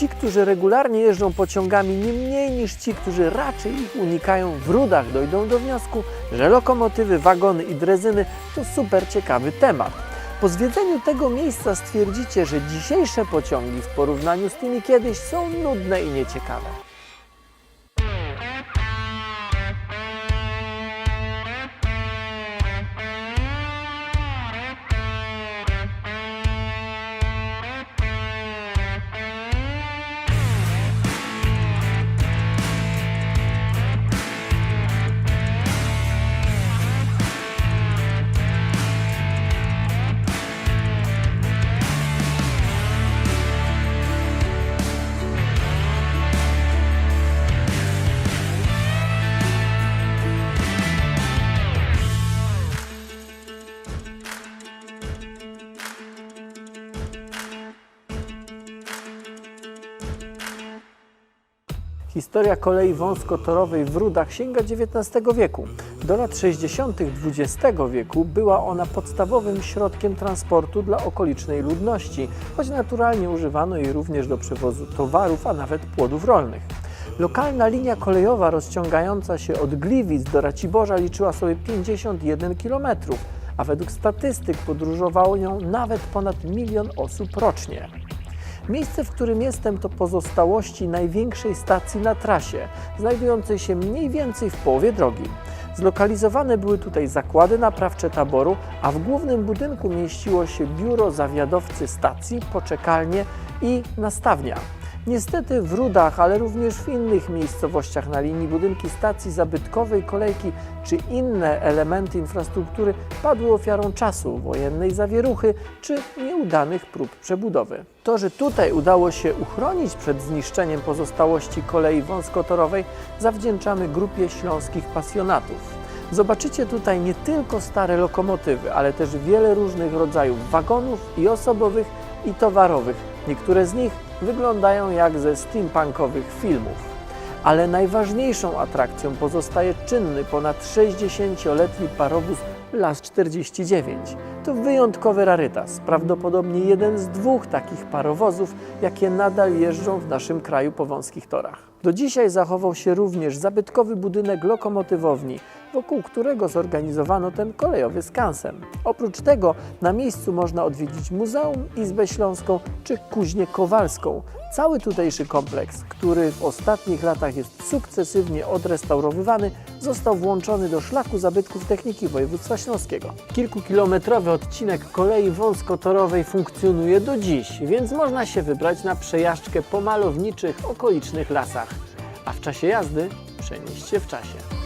ci, którzy regularnie jeżdżą pociągami nie mniej niż ci, którzy raczej ich unikają w rudach, dojdą do wniosku, że lokomotywy, wagony i drezyny to super ciekawy temat. Po zwiedzeniu tego miejsca stwierdzicie, że dzisiejsze pociągi w porównaniu z tymi kiedyś są nudne i nieciekawe. Historia kolei wąskotorowej w Rudach sięga XIX wieku. Do lat 60. XX wieku była ona podstawowym środkiem transportu dla okolicznej ludności, choć naturalnie używano jej również do przewozu towarów, a nawet płodów rolnych. Lokalna linia kolejowa rozciągająca się od Gliwic do Raciborza liczyła sobie 51 km, a według statystyk podróżowało nią nawet ponad milion osób rocznie. Miejsce, w którym jestem, to pozostałości największej stacji na trasie, znajdującej się mniej więcej w połowie drogi. Zlokalizowane były tutaj zakłady naprawcze taboru, a w głównym budynku mieściło się biuro zawiadowcy stacji, poczekalnie i nastawnia. Niestety w Rudach, ale również w innych miejscowościach na linii budynki stacji zabytkowej, kolejki czy inne elementy infrastruktury padły ofiarą czasu, wojennej zawieruchy czy nieudanych prób przebudowy. To, że tutaj udało się uchronić przed zniszczeniem pozostałości kolei wąskotorowej, zawdzięczamy grupie śląskich pasjonatów. Zobaczycie tutaj nie tylko stare lokomotywy, ale też wiele różnych rodzajów wagonów i osobowych, i towarowych. Niektóre z nich wyglądają jak ze steampunkowych filmów. Ale najważniejszą atrakcją pozostaje czynny ponad 60-letni parowóz Las 49. To wyjątkowy rarytas, prawdopodobnie jeden z dwóch takich parowozów, jakie nadal jeżdżą w naszym kraju po wąskich torach. Do dzisiaj zachował się również zabytkowy budynek lokomotywowni, wokół którego zorganizowano ten kolejowy skansen. Oprócz tego na miejscu można odwiedzić Muzeum, Izbę Śląską czy Kuźnię Kowalską. Cały tutejszy kompleks, który w ostatnich latach jest sukcesywnie odrestaurowywany, został włączony do szlaku zabytków techniki województwa śląskiego. Kilkukilometrowy odcinek kolei wąskotorowej funkcjonuje do dziś, więc można się wybrać na przejażdżkę po malowniczych okolicznych lasach. A w czasie jazdy przenieść się w czasie.